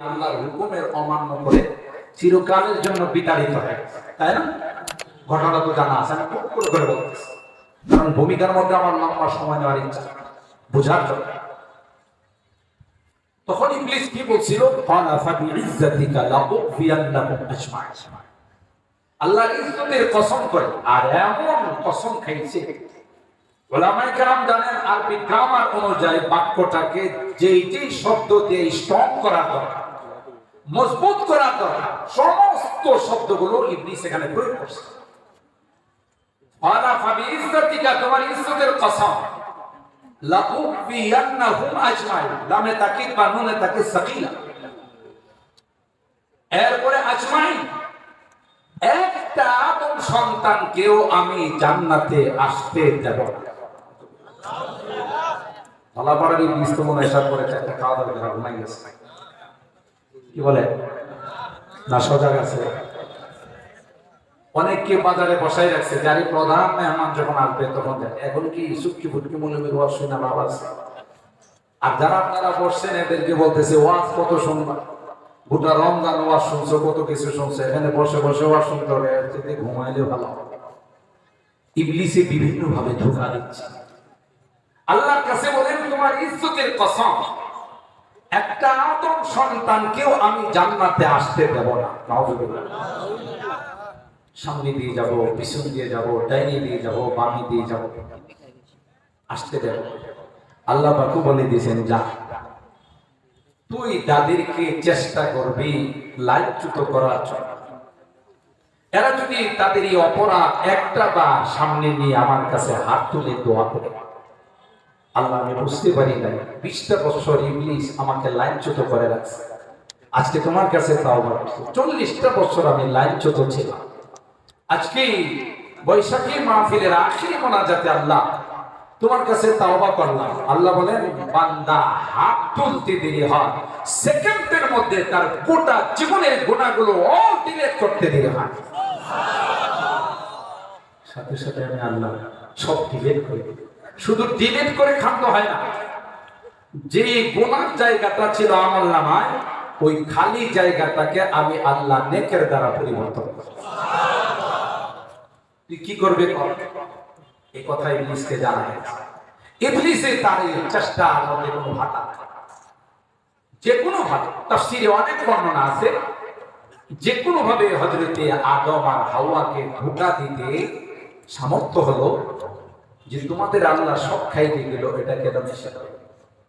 আল্লাহর হুকুমের অমান্য করে চিরকালের জন্য বিতাড়িত হয়। তাই না? ঘটনা তো জানা আছে, আমি করে করে বলতেছি। কারণ ভূমিকার মধ্যে আমার লম্বা সময় নেওয়ার ইচ্ছা। বোঝার জন্য। তখন ইংলিশ কি বলছিল? আল্লাহর ইজ্জতের কসম করে, আর এমন কসম খাইছে। ওলামাই কালাম জানেন আরবি গ্রামার অনুযায়ী বাক্যটাকে যেই শব্দ দিয়ে স্ট্রং করা দরকার। মজবুত করা দরকার। সমস্ত শব্দগুলো ইবলিস এখানে প্রয়োগ করছে। ফাবি ইজ্জতিকা, তোমার ইজ্জতের কসম। লামে তাকিদ বা নুনে সাকিলা এরপরে আজমাইন। একটা আদম সন্তানকেও আমি জান্নাতে আসতে দেব না। তো মনে হয় একটা খাওয়া দাওয়া ঘুমাই গেছে। কি বলে? না, সজাগ আছে। অনেককে বাজারে বসাই রাখছে যারি প্রধান মেহমান যখন আসবে তখন। এখন কি সুটকি ফুটকি মনে মেরে ওয়াজ শুনে লাভ আছে? আর যারা আপনারা বসছেন, এদেরকে বলতেছে, ওয়াজ কত শুনবা গোটা রমজান ওয়াজ শুনছো, কত কিছু শুনছো। এখানে বসে বসে ওয়াজ শুনতে হবে ঘুমাইলে ভালো। ইবলিসে বিভিন্ন ভাবে ধোকা দিচ্ছে। আল্লাহর কাছে বলেন, তোমার ইজ্জতের কসম একটা আদম সন্তানকেও আমি জান্নাতে আসতে দেব না। সামনে দিয়ে যাব, পিছন দিয়ে যাব, ডাইনি দিয়ে যাব, বামে দিয়ে যাব। আসতে দেব। আল্লাহ বাকু বলে দিয়েছেন, যা। তুই তাদেরকে চেষ্টা করবি, লাইচ্যুত করার জন্য। এরা যদি তাদের এই অপরাধ একটা বা সামনে নিয়ে আমার কাছে হাত তুলে দোয়া করে আল্লাহ আমি বুঝতে পারি নাই। বিশটা বছর ইংলিশ আমাকে লাইনচ্যুত করে রাখছে। আজকে তোমার কাছে তাও চল্লিশটা বছর আমি লাইনচ্যুত ছিলাম। আজকে বৈশাখী মাহফিলের আখিরি মোনাজাতে আল্লাহ তোমার কাছে তাওবা করলাম। আল্লাহ বলেন, বান্দা হাত তুলতে দেরি হয়, সেকেন্ডের মধ্যে তার গোটা জীবনের গুণাগুলো অল করতে দেরি হয়। সাথে সাথে আমি আল্লাহ সব ডিলেট করে দিই। শুধু ডিলেট করে খাদ্য হয় না। যে গোনার জায়গাটা ছিল আমার নামায়, ওই খালি জায়গাটাকে আমি আল্লাহ নেকের দ্বারা পরিবর্তন তুই কি করবে কর? এই কথা ইবলিসকে জানা গেছে ইবলিসে তার এই চেষ্টা মধ্যে কোনো ভাতা। যে কোনো ভাবে, তাফসিরে অনেক বর্ণনা আছে। যে কোনো ভাবে হজরতে আদম আর হাওয়াকে ধোকা দিতে সামর্থ্য হলো যে তোমাদের আল্লাহ সব খাইতে গেল এটা কেন নিষেধ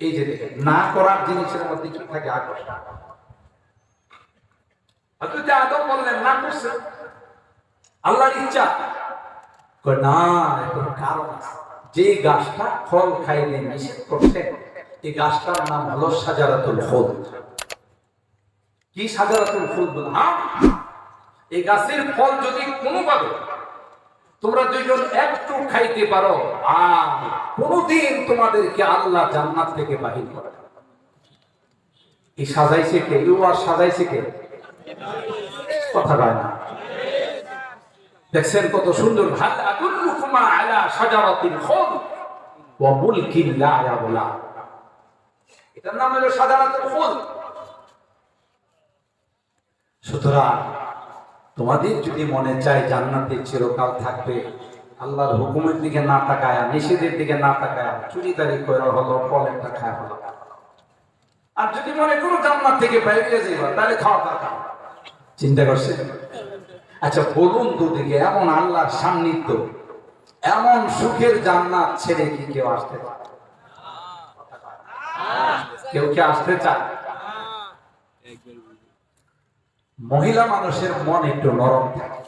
এই যে না করার জিনিসের মধ্যে কি থাকে আকর্ষণ আদম বললেন, না করছে। আল্লাহর ইচ্ছা। না এর কারণ। যে গাছটা ফল খাইলে নিষেধ এই গাছটার নাম হলো সাজারাতুল ফুল কি সাজারাতুল ফুল বললাম? এই গাছের ফল যদি কোনোভাবে তোমরা দুইজন একটু খাইতে পারো। আর কোনদিন তোমাদেরকে আল্লাহ জান্নাত থেকে বাহির করে এই সাজাইছে কে? ইউ আর সাজাইছে কে? কথা না। দেখছেন কত সুন্দর? হাল আদুল্লুকুমা আলা শাজারাতিল খুল ওয়া লা এটার নাম হলো শাজারাতুল খুল। সুতরাং তোমাদের যদি মনে চায় জান্নাতে চিরকাল থাকবে, আল্লাহর হুকুমের দিকে না তাকায়, নিষেধের দিকে না তাকায়, চুরিদারি করে হলো ফল একটা খায় হলো। আর যদি মনে করো জান্নাত থেকে বাইরে যাইবা, তাহলে খাওয়া দাওয়া চিন্তা করছে আচ্ছা বলুন দুদিকে এমন আল্লাহর সান্নিধ্য, এমন সুখের জান্নাত ছেড়ে কি কেউ আসতে পারে? কেউ কি আসতে চায়? মহিলা মানুষের মন একটু নরম থাকে।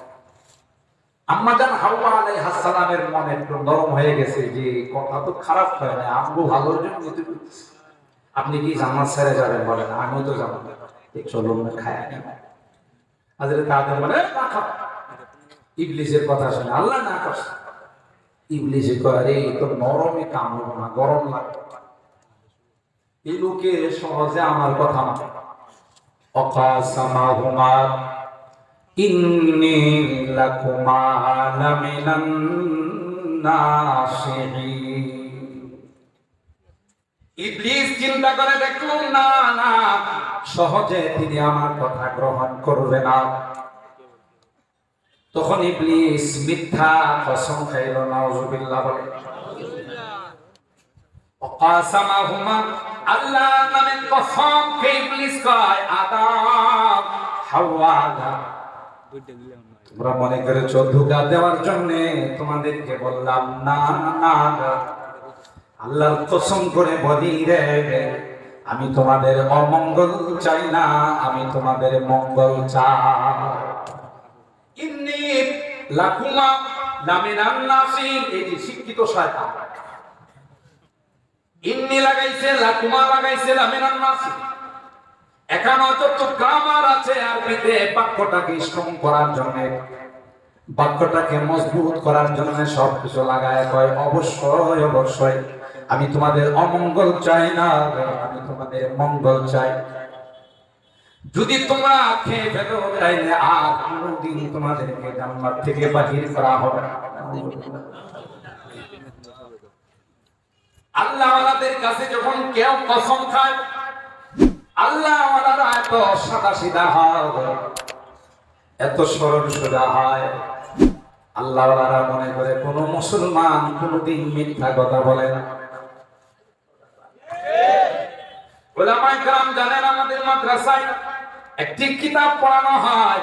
আম্মাজান হাওয়া আলাইহিস সালামের মন একটু নরম হয়ে গেছে যে কথা তো খারাপ হয় না আমগো ভালোর জন্য আপনি কি জান্নাত ছেড়ে যাবেন বলেন? আমিও তো চলুন না খায় আদম বলে না খাও। ইবলিসের কথা শুনে, আল্লাহ না করছে ইবলিসে কয়, আরে তো নরমে কামড় না, গরম লাগে এই লোকে সহজে আমার কথা না। লামিনান নাসিহিন ইবলিস চিন্তা করে না না, সহজে তিনি আমার কথা গ্রহণ করবে না। তখন ইবলিস মিথ্যা কসম খাইল, নাউজুবিল্লাহ বলে। অকাসামাহুমা আল্লাহ নামে কসম ইবলিস কয় আদাম হাওয়া তোমরা মনে করেছ ধোকা দেওয়ার জন্য তোমাদেরকে বললাম, না না আল্লাহর কসম করে বলি রে, আমি তোমাদের অমঙ্গল চাই না, আমি তোমাদের মঙ্গল চাই। লাকুমা লামিনান নাসির, এই যে শিক্ষিত শয়তান। ইন্নি লাগাইছে, লাকুমা লাগাইছে, লামিনান নাসির এখানে যত গ্রামার আছে আরবিতে বাক্যটাকে স্ট্রং করার জন্য, বাক্যটাকে মজবুত করার জন্য সব কিছু লাগায়। কয়, অবশ্যই অবশ্যই, আমি তোমাদের অমঙ্গল চাই না, আমি তোমাদের মঙ্গল চাই। যদি তোমরা খেয়ে ফেলো, তাইলে আর কোনদিন তোমাদেরকে জান্নাত থেকে বাহির করা হবে না। আল্লাহ আমাদের কাছে যখন কেউ কসম খায়, আল্লাহ আমারা এত সাদা সিধা হয়, এত সরল সোজা হয়। আল্লাহ মনে করে কোন মুসলমান কোনদিন মিথ্যা কথা বলে না। ওলামায়ে কেরাম জানেন আমাদের মাদ্রাসায় একটি কিতাব পড়ানো হয়,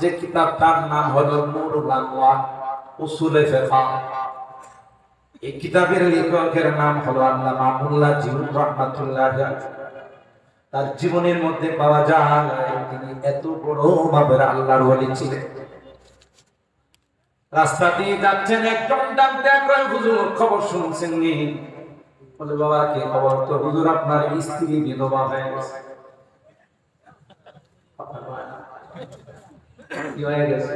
যে কিতাবটার নাম হলো নুরুল আনওয়ার, উসুলে ফিকহ। এই কিতাবের লেখকের নাম হলো আল্লামা মোল্লা জিহুর রহমাতুল্লাহ তার জীবনের মধ্যে পাওয়া যায় তিনি এত বড় ভাবের আল্লাহর ওলি ছিলেন। রাস্তা দিয়ে যাচ্ছেন একজন ডাকতে একবার হুজুর খবর শুনছেন নি। বলে, বাবা, কে খবর? তো হুজুর, আপনার স্ত্রী বিধবা হয়ে গেছে। কি হয়ে গেছে?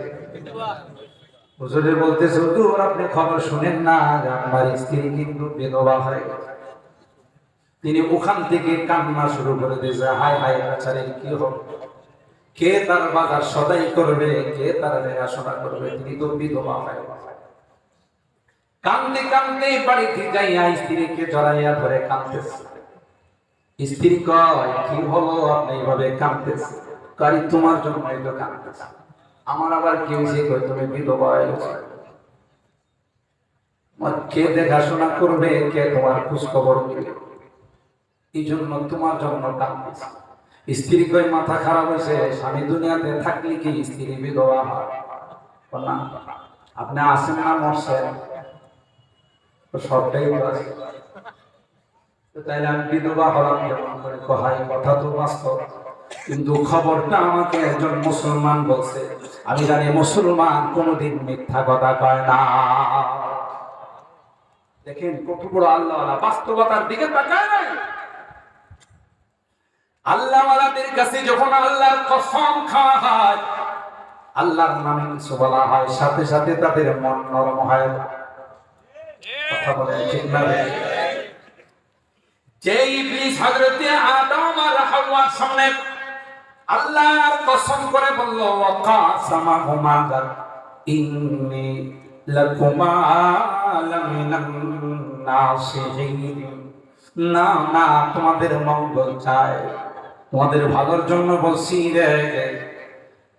হুজুরে বলতেছে, হুজুর, আপনি খবর শুনেন না যে স্ত্রী কিন্তু বিধবা হয়ে। গেছে তিনি ওখান থেকে কান্না শুরু করে দিয়েছে হাই হাই বেচারে কি হবে কে তার বাজার সদাই করবে? কে তার দেখাশোনা করবে? তিনি তো বিধবা হয়ে। কান্দে কান্দে বাড়িতে যাইয়া স্ত্রীকে জড়াইয়া ধরে কাঁদতেছে। স্ত্রী কয়, কি হলো? আপনি এইভাবে কাঁদতেছে কারি তোমার জন্য তো কাঁদতেছে। আমার আবার কি হয়েছে তুমি বিধবা হয়ে আমার কে দেখাশোনা করবে? কে তোমার খোঁজ খবর এই জন্য তোমার জন্য কাঁদতেছে স্ত্রী কই মাথা খারাপ হয়েছে, স্বামী দুনিয়াতে থাকলে কি স্ত্রী বিধবা হয়? না। আপনি আসেন না মরছেন? সবটাই তাইলে আমি বিধবা হলাম কেমন করে? কহাই, কথা তো বাস্তব। কিন্তু খবরটা আমাকে একজন মুসলমান বলছে, আমি জানি মুসলমান কোনোদিন মিথ্যা কথা কয় না। দেখেন কত বড় আল্লাহ বাস্তবতার দিকে তাকায় নাই। কাছে যখন আল্লাহর কসম খাওয়া হয়, আল্লাহর নামে কিছু বলা হয়, সাথে সাথে তাদের মন নরম হয়। কথা ঠিক না রে? যে ইবলিস হযরতে আদম আর হাওয়ার সামনে আল্লাহর কসম করে বলল ওয়াকাসামাহুমা ইন্নী লাকুমা লামিনান নাসিহিন না না তোমাদের মঙ্গল চাই তোমাদের ভালোর জন্য বলছি রে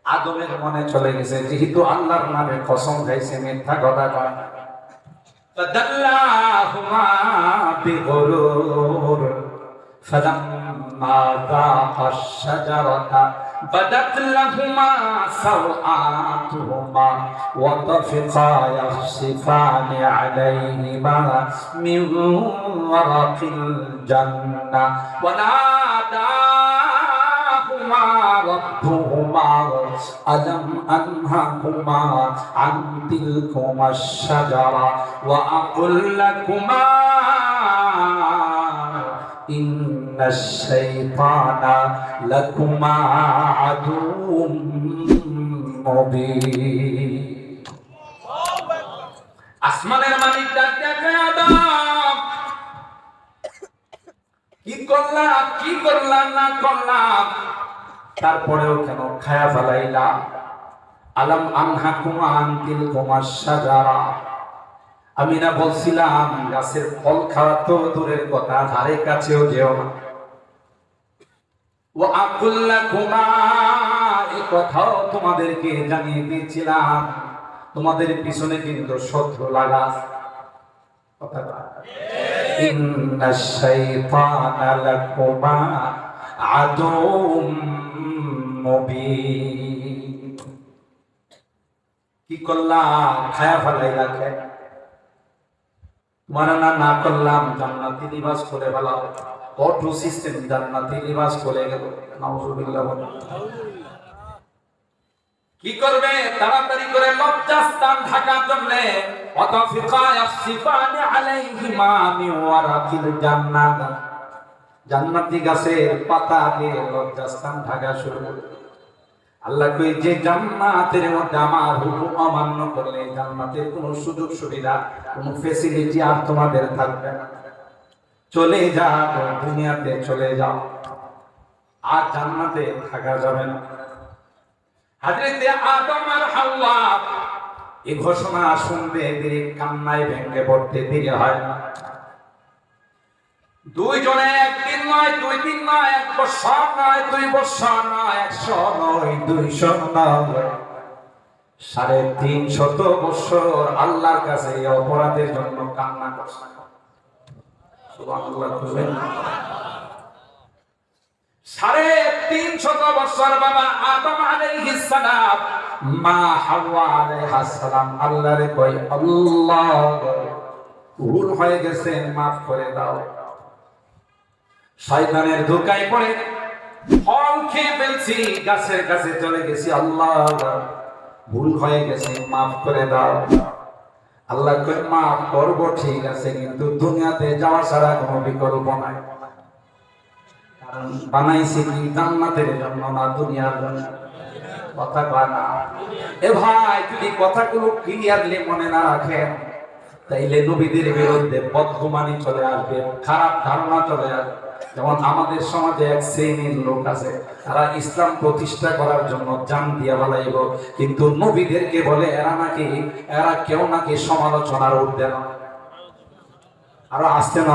আদমের মনে চলে গেছে যেহেতু আল্লাহর নামে কসম খাইছে মিথ্যা কথা কয় না। فدلاهما بغرور فلما ذاقا الشجرة بدت لهما سوآتهما وطفقا يخصفان عليهما من ورق الجنة وناداهما ربهما ألم أنهكما عن تلكما الشجرة وأقل لكما إن الشيطان لكما عدو مبين আসমানের মালিক ডাক দেখে আদম কি করলাম কি করলাম না করলাম তারপরেও কেন খায়া ফেলাইলাম আলম আনহা কুমা আনতিল কুমার সাজারা আমি না বলছিলাম, গাছের ফল খাওয়া তো দূরের কথা, ধারে কাছেও যেও না। ও আব্দুল্লাহ কুমার এই কথাও তোমাদেরকে জানিয়ে দিয়েছিলাম। তোমাদের পিছনে কিন্তু শত্রু লাগা কথাটা ইন্না শাইতানা লাকুমা আদুম মুবিন। কি করলাম? খায়া ফেলাইলা খেয়ে মারানা না করলাম, জান্নাতি লিবাস করে ফেলাও। অটো সিস্টেম জান্নাতি লিবাস করে গেল। নাউজুবিল্লাহ। কি করবে? তাড়াতাড়ি করে লজ্জাস্থান ঢাকার জন্য। অতফিকা ইয়াসিফানি আলাইহিমা মিন ওয়ারাকিল জান্নাত। জান্নাতি গাছের পাতা দিয়ে লজ্জাস্থান ঢাকা শুরু করে আল্লাহ কই, যে জান্নাতের মধ্যে আমার হুকুম অমান্য করলে জান্নাতের কোনো সুযোগ সুবিধা, কোনো ফেসিলিটি আর তোমাদের থাকবে না। চলে যাও, দুনিয়াতে চলে যাও। আর জান্নাতে থাকা যাবে না। হাজরতে আদম আর হাওয়া এই ঘোষণা শুনতে দেরি কান্নায় ভেঙে পড়তে দেরি হয় না। দুইজনে একদিন নয়, দুই দিন নয়, এক নয়, দুই নয়, একশো নয়, দুইশো নয়। সাড়ে তিন শত বছর আল্লাহর কাছে অপরাধের জন্য কান্না করছে। সাড়ে তিন শত বছর বাবা আদম সালাম, মা হাওয়া আল্লাহরে আল্লাহ, ভুল হয়ে গেছে, মাফ করে দাও। শয়তানের ধোকায় পড়ে। ফল খেয়ে ফেলছি, গাছের কাছে চলে গেছি, আল্লাহ। ভুল হয়ে গেছে, মাফ করে দাও। আল্লাহ কই মাফ করব, ঠিক আছে, কিন্তু দুনিয়াতে যাওয়া ছাড়া কোনো বিকল্প নাই। কারণ বানাইছি কি জান্নাতের জন্য না দুনিয়ার জন্য? কথা কয় না। এ ভাই, যদি কথাগুলো ক্লিয়ারলি মনে না রাখেন, তাইলে নবীদের বিরুদ্ধে বদগুমানি চলে আসবে, খারাপ ধারণা চলে আসবে। যেমন আমাদের সমাজে এক শ্রেণির লোক আছে, তারা ইসলাম প্রতিষ্ঠা করার জন্য জান দিয়া বলাইব কিন্তু নবীদেরকে বলে, এরা নাকি, এরা কেউ নাকি সমালোচনার উঠবে না আরও আসতে না